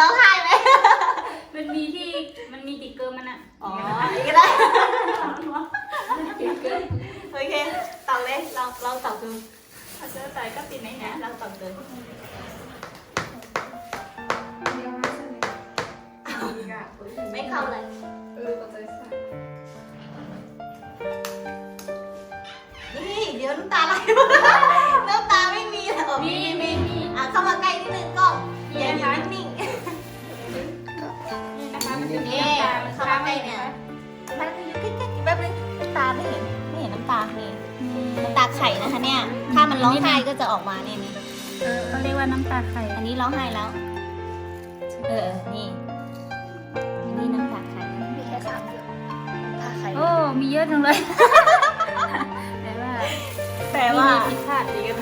ร้องมันมีร้องไห้ไหมมันมีที่มันมีติ๊กเกอร์มันอะอ๋ออันนี้ก็ได้โอเคตอบเลยลองลองตอบดูเขาจะใส่ก็ติดไหนนะเนี่ยลองตอบดูไม่เข้าเลยนี่เดี๋ยวน้ำตาไหลน้ำตาไม่มีเหรอมีมีมีอะเข้ามาใกล้นิดนึงกล้องอย่าอยู่นิ่ง นะคะเนี่ย ถ้ามันร้องไห้ก็จะออกมาเนี่ยนี่เออเขาเรียกว่าน้ำตาไข่อันนี้ร้องไห้แล้ว เออ นี่อันนี้น้ำตาไข่มีแค่สามเดือนถ้าใครโอ้ มีเยอะจังเลยแต่ว่าแปลว่ามีผิดพลาดอีกแล้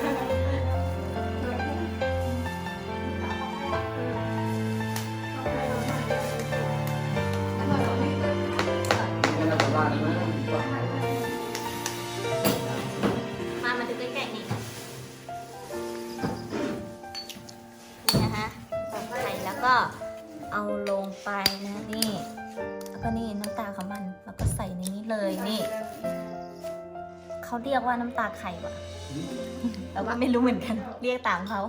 เขาเรียกว่าน้ำตาไข่วะแต่ว่าไม่รู้เหมือนกัน เรียกตามเขา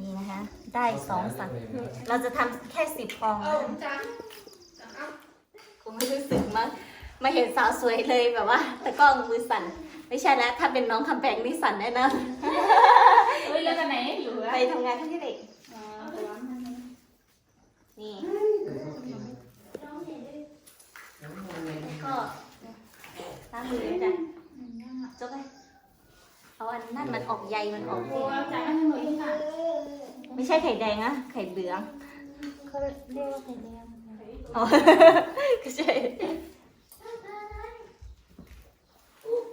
นี่นะคะ ได้สองสันเราจะทำแค่สิบฟองนะคงไม่รู้สึกมั้งมาเห็นสาวสวยเลยแบบว่าตะกล้องมือสั่น ไม่ใช่แล้วถ้าเป็นน้องคำแปงนี่สั่นแน่นอนเฮ้ยแล้วกันไหนอยู่อะไปทำงานที่เด็กอ๋อนี่ก็ ล้างมือด้วยจ้ะจบไปเอาอันนั่นมันออกใยมันออกโอ้เอาจ่ายให้หน่อยค่ะไม่ใช่ไข่แดงนะไข่เหลืองเขาเรียกว่าไข่แดงอ๋อก็ใช่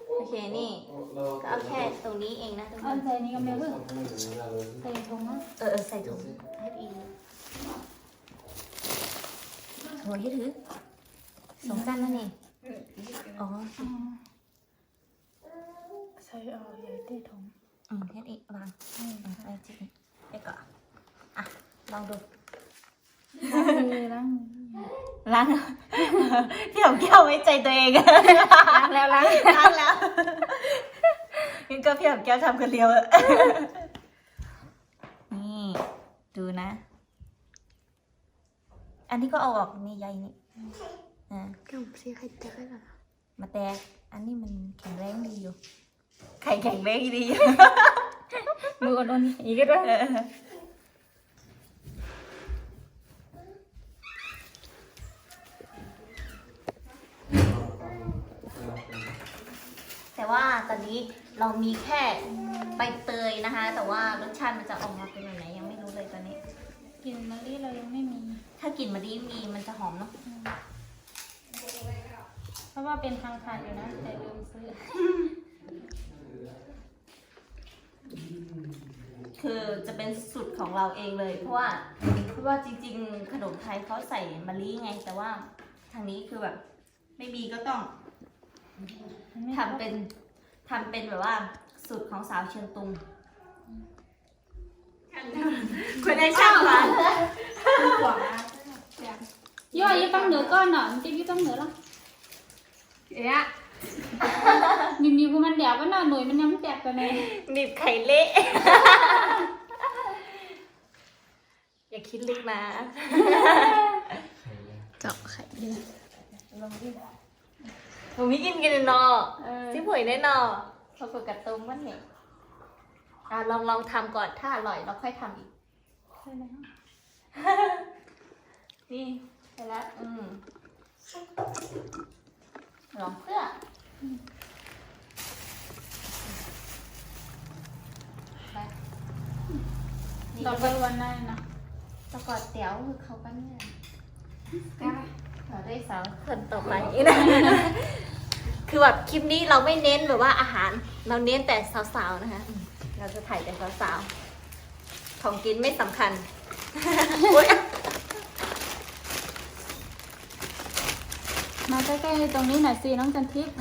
โอเคนี่ก็เอาแค่ตรงนี้เองนะทุกคเอานใส่นี่ก็ไม่เพิ่งใส่ถุงนะเออเออใส่ถุงให้อีโอ้ยให้ถือสงกรารนั่นเอง อ๋อใส่เอาใหญ่เต้ถุงอืมเฮ็ดอีกวางอืมไปจิไปก่อนอะลองดูเลยล้างล้างพี่หอมแก้วไว้ใจตัวเองล้างแล้วล้างล้างแล้วงั้นก็พี่หอมแก้วทำคนเดียวอะนี่ดูนะ อันนี้ก็เอาออกนี่ใยนี่อ่าก็ซีไข่แดงได้หรอ มาแตก อันนี้มันแข็งแรงดีอยู่ ไข่แข็งแรงดีอยู่มืออ่อนๆอีกก็ได้เออแต่ว่าตอนนี้เรามีแค่ใบเตยนะคะ แต่ว่ารสชาติมันจะออกมาเป็นแบบไหนยังไม่รู้เลยตอนนี้ กลิ่นมะลิเรายังไม่มี ถ้ากลิ่นมะลิมีมันจะหอมเนาะเพ ราะว่าเป็นทางผ่านอยู่นะแต่ลืมซื้อ คือจะเป็นสูตรของเราเองเลย เพราะว่าเพราะว่าจริง ๆ ขนมไทยเขาใส่มะลิไง แต่ว่าทางนี้คือแบบ ไม่มีก็ต้องทำเป็นทำเป็นแบบว่าสูตรของสาวเชียงตุงคุณได้ช่างมาย่อยยี่ต้องเหนือก้อนหน่อยมันจะยี่ต้องเหนือแล้ว เอ๊ะมีมีพวกมันเดี๋ยวก็หน่อยหน่วยมันยังไม่แตกตัวเองหนีบไข่เละ อย่าคิดลึกนะเจาะไข่แดงผมไม่กินกันเลยเนอเออซิผวยแน่นอพอฝึกกระตุ้มมันเนี่ยอะลองลองทำก่อนถ้าอร่อยเราค่อยทำอีกใช่แล้วนี่ไปแล้วอืม ลองเพื่อ ไปนี่ต่อไปวันหนั้นนะตะกอดเตี๋ยวคือเขาปั้นเนี่ยเราได้สาวคนต่อไปนะ คือแบบคลิปนี้เราไม่เน้นแบบว่าอาหาร เราเน้นแต่สาวๆนะคะ เราจะถ่ายแต่สาวๆ ของกินไม่สำคัญอุ๊ย มา ใกล้ๆตรงนี้หน่อยสิน้องจันทิพย์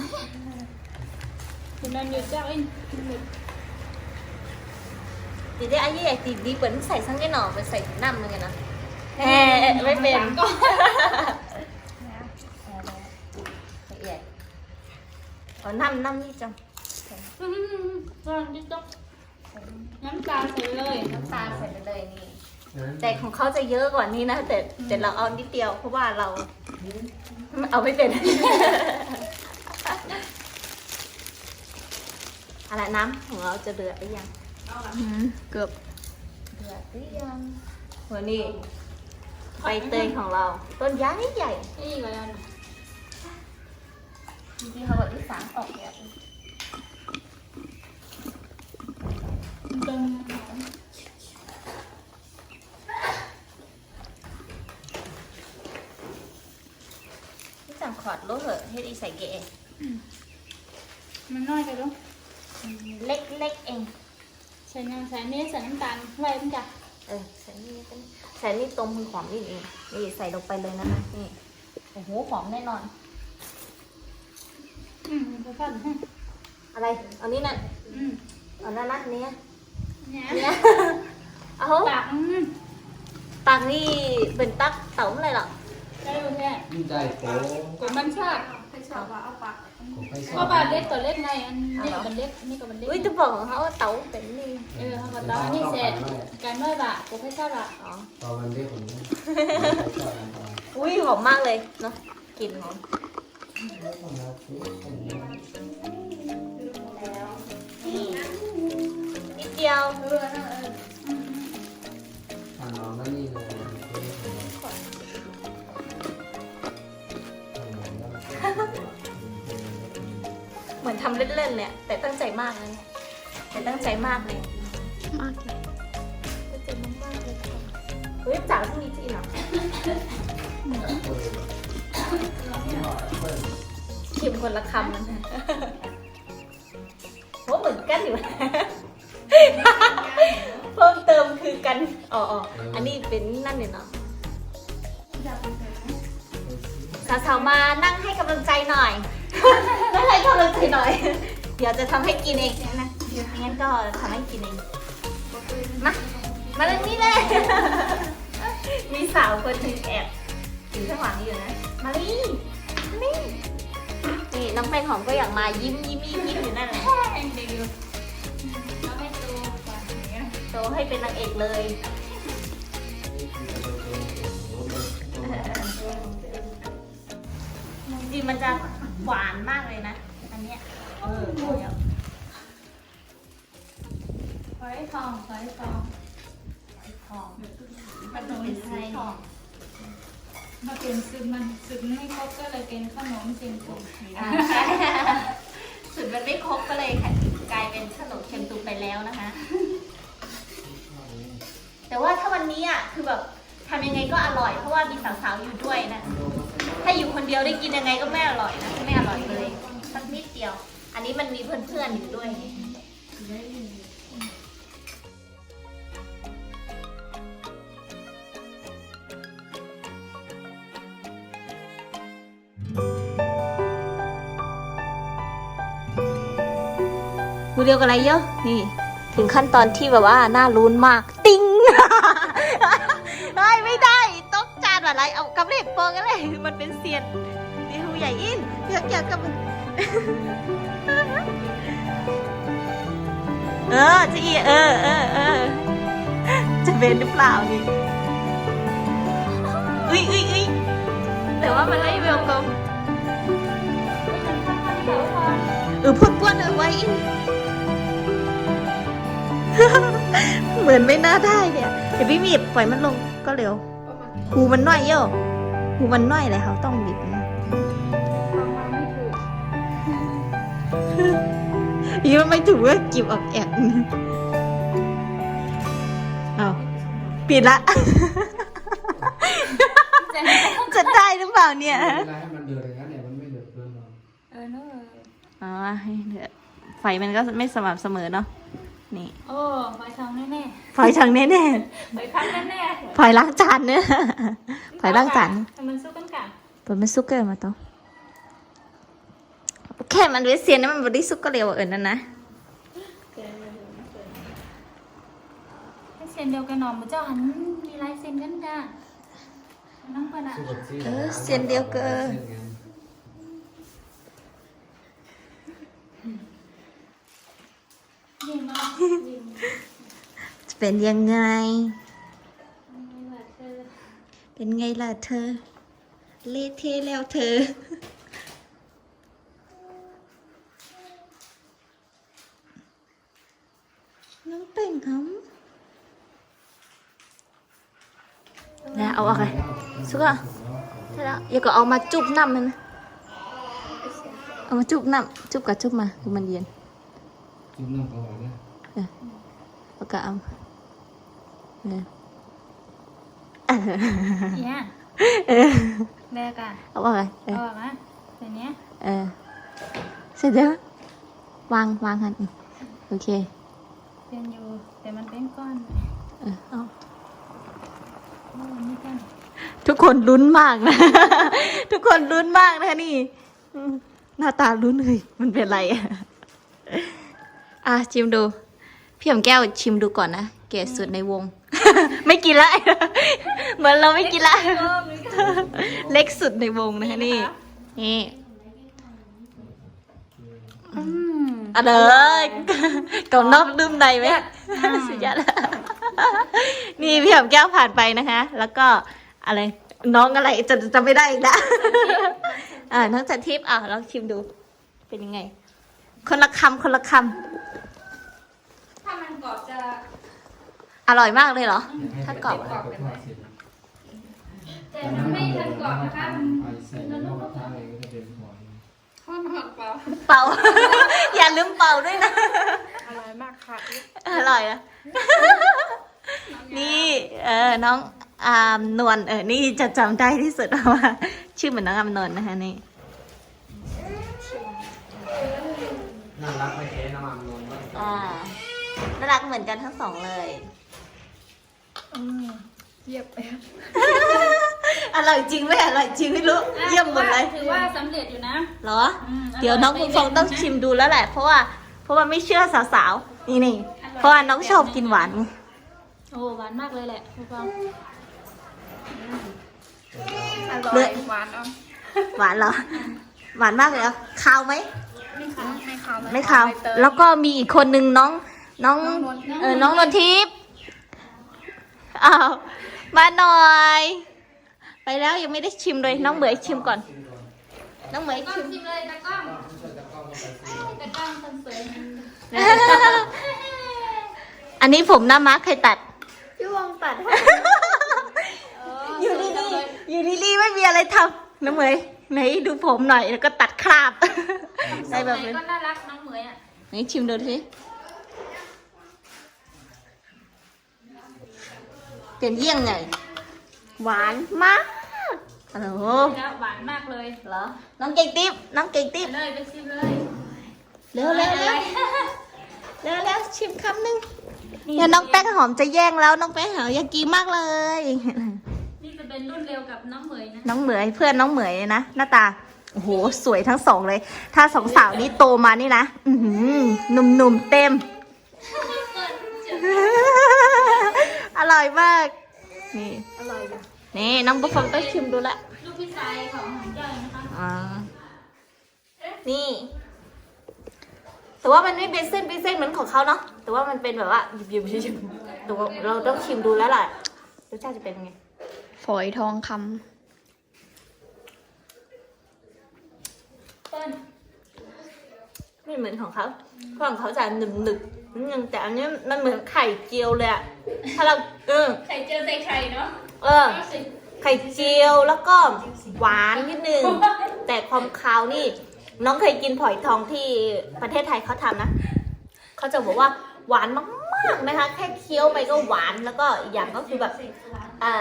คุณนันอยู่เจ้าเองดีได้อายุใหญ่ตีดีเปิดใส่ซังได้หน่อไปใส่น้ำเหมือนกันนะแหมไม่เป็นก็ละเอียดเอาน้ำน้ำนี่จังตอนนี้ต้องน้ำตาลใส่เลยน้ำตาลใส่ไปเลยนี่ แต่ของเขาจะเยอะกว่านี้นะ แต่แต่เราเอานิดเดียวเพราะว่าเรา เอาไม่เป็น อะไรน้ำของเราจะเดือดหรือยังเกือบเดือดหรือยังหัวนี่ใบเตยของเรา ต้นย้ายใหญ่นี่ก็แล้วนะจริงๆเขาแบบที่สามออกเนี่ย ตรง ที่สั่งข อดรถเหอะให้ดีใส่เกะมันน้อยไปลูกเล็กเล็กๆเองใส่น้ำใส่นี่ใส่น้ำตาลไว้มันจะเออใส่นี่เป็นใส่นี่ตรงมือหอมนี่เองนี่ใส่ลงไปเลยนะคะนี่โอ้โหหอมแน่นอนอืมมันก็พันอะไรเอานี่นั่นอืมเอานั่นนะเนี้ยเนี่ยเนี้ยเอาปากอืมตักนี่เป็นตักเต๋าอะไรหรอ ได้บ่แค่ยิ่งได้โป๊ะกดมันชาติผมให้ชเพอบราะบาทเล็กตัวเล็กไงอันนี้กับเล็กนนี้กับเล็กอุ้ยจะบอกของเขาว่าเต๋าเป็นนี่เออเขาก็ตอนนี้เสร็จการน้อบะกูให้ชาติบะอ๋อตอนมันเรียกผมเนี่อุ้ยหอมมากเลยเนาะกลิ่นหอมนี่นิดเดียวทานน้องนั่นนี่เลย เหมือนทำเล่นๆเลยอะแต่ตั้งใจมากนะเนี่ยแต่ตั้งใจมากเลยมากเลยตั้งใจมากๆเลยค่ะเฮ้ยจ๋าต้องมีจีนเหรอชิมคนละคำนะโหเหมือนกันอยู่นะเพิ่มเติมคือกันอ๋ออ๋ออันนี้เป็นนั่นเนี่ยเนาะสาวๆมานั่งให้กำลังใจหน่อย นั่งให้กำลังใจหน่อย เดี๋ยวจะทำให้กินเองนะงั้นก็ทำให้กินเอง มา มาเรื่องนี้เลย มีสาวคนหนึงแอบอยู่ข้างหลังอยู่นะ มาลีมาลีนี่น้องแป้งหอมก็อยากมายิ้มยิ้มยิ้มยิ้มอยู่นั่นแหละแค่เดียวเราให้ตัวก่อนอย่างเงี้ยโตให้เป็นนางเอกเลยจริงๆมันจะ หวานมากเลยนะ อันเนี้ย เออเดี๋ยวไว้ทองไว้ทองหอมขนมไทยมาเป็นซึมมันซึมไม่ครบก็เลยเป็นขนมเชียงตุงอ่าใช่สุดมันไม่ครบก็เลยค่ะกลายเป็นขนมเค็มตุกไปแล้วนะคะ แต่ว่าถ้าวันนี้อะคือแบบทำยังไงก็อร่อยเพราะว่ามีสาวๆอยู่ด้วยนะ ถ้าอยู่คนเดียวได้กินยังไงก็ไม่อร่อยนะไม่อร่อยเลยสักนิดเดียว อันนี้มันมีเพื่อนๆอยู่ด้วยไงวิดีโอกันอะไรเยอะ นี่ ถึงขั้นตอนที่แบบว่าน่าลุ้นมาก ติ้ง อะไรเอากำเล็กโปองกันเลยมันเป็นเสียนนี่หูใหญ่อินเยอะเกี่ยวกับมันเออจะอีเออเออเออจะเป็นหรือเปล่านี่อุ้ยอุ้ยอุ้ยแต่ว่ามันไล่เวลกอมเออพูดกวนเอาไว้อินเหมือนไม่น่าได้เนี่ยเดี๋ยวพี่บีบปล่อยมันลงก็เร็ว หูมันน้อยเยอะหูมันน้อยเลยเขาต้องบีบนะฟังมาไม่ถูกยี่มันไม่ถูกว่าจิบออกแอบเอาปิดละ จะได้หรือเปล่าเนี่ย เวลาให้มันเดือดอย่างนั้นเนี่ยมันไม่เดือดเกินหรอกเออเนอะอ๋อให้เดือดไฟมันก็ไม่สม่ำเสมอเนาะ นี่โอ้ใบทองแน่ฝอยทางแน่ๆใบพัดแน่ๆฝอยล้างจานเนี่ยๆฝอยล้างจานทำมันสู้กันกัน เปิดมันซุกเกอร์มาต้องแค่มันเวสเซียนนะมันบริสุกก็เร็วเอิญนั่นนะให้เซ็นเดียวกันหนอมมือเจ้าหันมีลายเซ็นกันจ้าน้องปะนะสู้กับซี่เออเซียนเดียวเกิน ดีมากดีมาก จะเป็นยังไงไม่ว่าเธอเป็นไงล่ะเธอ เละเทะแล้วเธอน้องเป่งหำแล้วเอาอะไรสุกอะใช่แล้วอย่าก็เอามาจุบน้ำมันะเอามาจุบน้ำจุบกับจุบมาคือมันเย็น จุ่มน้ำเปล่านะแล้วก็เอาเนี่ยเนี่ยเออแรกอะเอาอะไรเออเอาออกนะเดี๋ยวนี้เออเสร็จแล้ววางวางหันอืมโอเคเป็นอยู่แต่มันเป็นก้อนเออเอาโอ้นี่กันทุกคนลุ้นมากนะ ทุกคนลุ้นมากนะนี่อืมหน้าตาลุ้นเลยมันเป็นไรอะ อะชิมดู พี่หอมแก้วชิมดูก่อนนะเกรดสุดในวง ไม่กินละ เหมือนเราไม่กินละ เล็กสุดในวงนะคะนี่ นี่อืมอะเลยเกับนอกลืมในไหมสุดยอดนี่พี่หอมแก้วผ่านไปนะคะ แล้วก็อะไรน้องอะไรจะจะไม่ได้อีกแล้วอ่าน้องจันทิพย์อะลองชิมดู เป็นยังไง คนละคำคนละคถ้ามันกรอบจะำ อร่อยมากเลยเหรอ ถ้ากรอบกรอบเป็นไรแต่มันไม่ทันกรอบนะคะมันไปใส่ในหม้อกระทะเลยก็จะเป็นหอยข้าวหมักเปล่าเป่า อย่าลืมเป่าด้วยนะ อร่อยมากค่ะอร่อยอะนี่เออน้องอามนวลเออนี่จะจำได้ที่สุดว่า ชื่อเหมือนน้องอามนวลนะคะนี่ น่ารักไม่แพ้น้ำมันนวลมากอ่าน่ารักเหมือนกันทั้งสองเลยอืม เยียบไปอร่อยจริงไหมอร่อยจริงไม่รู้เยี่ยมหมดเลยถือว่าสำเร็จอยู่นะเหรออืมเดี๋ยวน้องคุณฟองต้องชิมดูแล้วแหละ เพราะว่าเพราะว่าไม่เชื่อสาวๆนี่นี่เพราะว่าน้องชอบกินหวานไงโอ้หวานมากเลยแหละคุณฟองอร่อยหวานหวานเหรอหวานมากเลยเหรอคาวไหมไม่ขาวไม่ขาวไม่คาวแล้วก็มีอีกคนนึงน้องน้องเออน้องนนทิพย์ อ้าวมาหน่อย ไปแล้วยังไม่ได้ชิมเลยน้องเหมยชิมก่อน น้องเหมยชิม ชิมเลยตะกล้องตะกล้องคนสวยอันนี้ผมหน้าม้าใครตัด พี่วงตัดให้อยู่ดีๆอยู่ดีๆไม่มีอะไรทำน้องเหมยไหนดูผมหน่อยแล้วก็ตัดคราบ ได้แบบนนี้ก็น่ารักน้องเหมยอะไหนชิมดูสิ เป็นเยี่ยงไงหวานมากโอ้โหแล้วหวานมากเลยเหรอน้องเก่งติ๊บน้องเก่งไปติ๊บเลยไปชิมเลยเร็วเร็วเร็วเร็วเร็วชิมคำหนึ่งเดี๋ยวน้องแป้งหอมจะแย่งแล้วน้องแป้งหอมอยากกินมากเลย นี่จะเป็นรุ่นเร็วกับน้องเหมยนะน้องเหมยเพื่อนน้องเหมยนะหน้าตาโอ้โหสวยทั้งสองเลย ถ้าสองสาวนี้โตมานี่นะอือหือหนุ่มๆเต็ม อร่อยมาก นี่ อร่อยจ้ะนี่น้องบุฟฟองต้องชิมดูละ ลูกพี่ชายของหางเจ้านะคะอ่า นี่ แต่ว่ามันไม่เป็นเส้นเป็นเส้นเหมือนของเขาเนาะ แต่ว่ามันเป็นแบบว่าหยิบๆหยิบๆแต่ว่าเราต้องชิมดูแล้วแหละรสชาติจะเป็นไง ฝอยทองคเปิ้ล ไม่ เหมือนของเขาเพราะของเขาจะหนึบหนึบๆนิดนึงแต่อันนี้มันเหมือนไข่เจียวเลยอะถ้าเราเออไข่เจียวใส่ไข่เนาะเออ ไข่เจียวแล้วก็หวานนิดนึงแต่ความคาวนี่ น้องเคยกินผอยทองที่ประเทศไทยเขาทำนะเขาจะบอกว่าหวานมากๆนะคะ แค่เคี้ยวไปก็หวานแล้วก็อีกอย่างก็คือแบบอ่า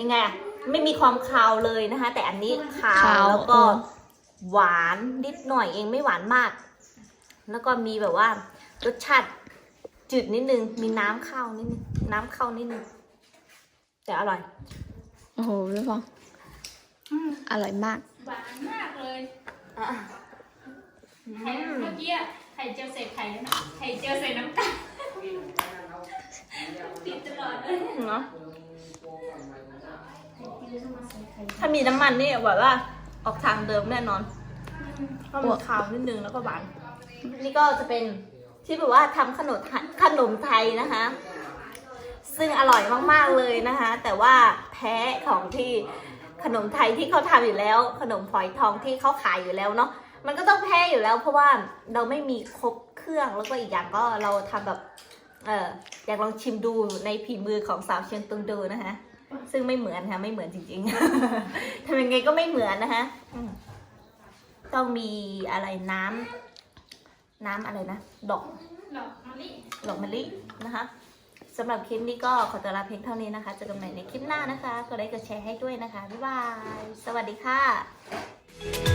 ยังไงอะไม่มีความคาวเลยนะคะ แต่อันนี้คาวคาวแล้วก็เออหวานนิดหน่อยเองไม่หวานมาก แล้วก็มีแบบว่ารสชาติจืดนิดนึง มีน้ำเข้านิดนึง น้ำเข้านิดนึง แต่อร่อย โอ้โหพี่ฟองอืมอร่อยมาก หวานมากเลยอะไข่เมื่อกี้อะไข่เจียวใส่ไข่แล้วนะไข่เจียวใส่น้ำตาลติดตลอดเลยเนาะถ้ามีน้ำมันนี่แบบว่า ออกทางเดิมแน่นอนเพราะมันขาวนิดนึงแล้วก็หวาน นี่ก็จะเป็นที่แบบว่าทำขนมขนมไทยนะคะ ซึ่งอร่อยมากๆเลยนะคะ แต่ว่าแพ้ของที่ขนมไทยที่เขาทำอยู่แล้ว ขนมฝอยทองที่เขาขายอยู่แล้วเนาะมันก็ต้องแพ้อยู่แล้ว เพราะว่าเราไม่มีครบเครื่องแล้วก็อีกอย่างก็เราทำแบบเอออยากลองชิมดูในฝีมือของสาวเชียงตุงดูนะคะซึ่งไม่เหมือนค่ะไม่เหมือนจริงๆทำยังไงก็ไม่เหมือนนะคะต้องมีอะไรน้ำ น้ำอะไรนะ ดอกหลอกมะลิดอกมะลินะคะสำหรับคลิปนี้ก็ขอตัวลาเพียงเท่านี้นะคะเจอกันใหม่ในคลิปหน้านะคะกดไลค์กดแชร์ให้ด้วยนะคะ บ๊ายบาย สวัสดีค่ะ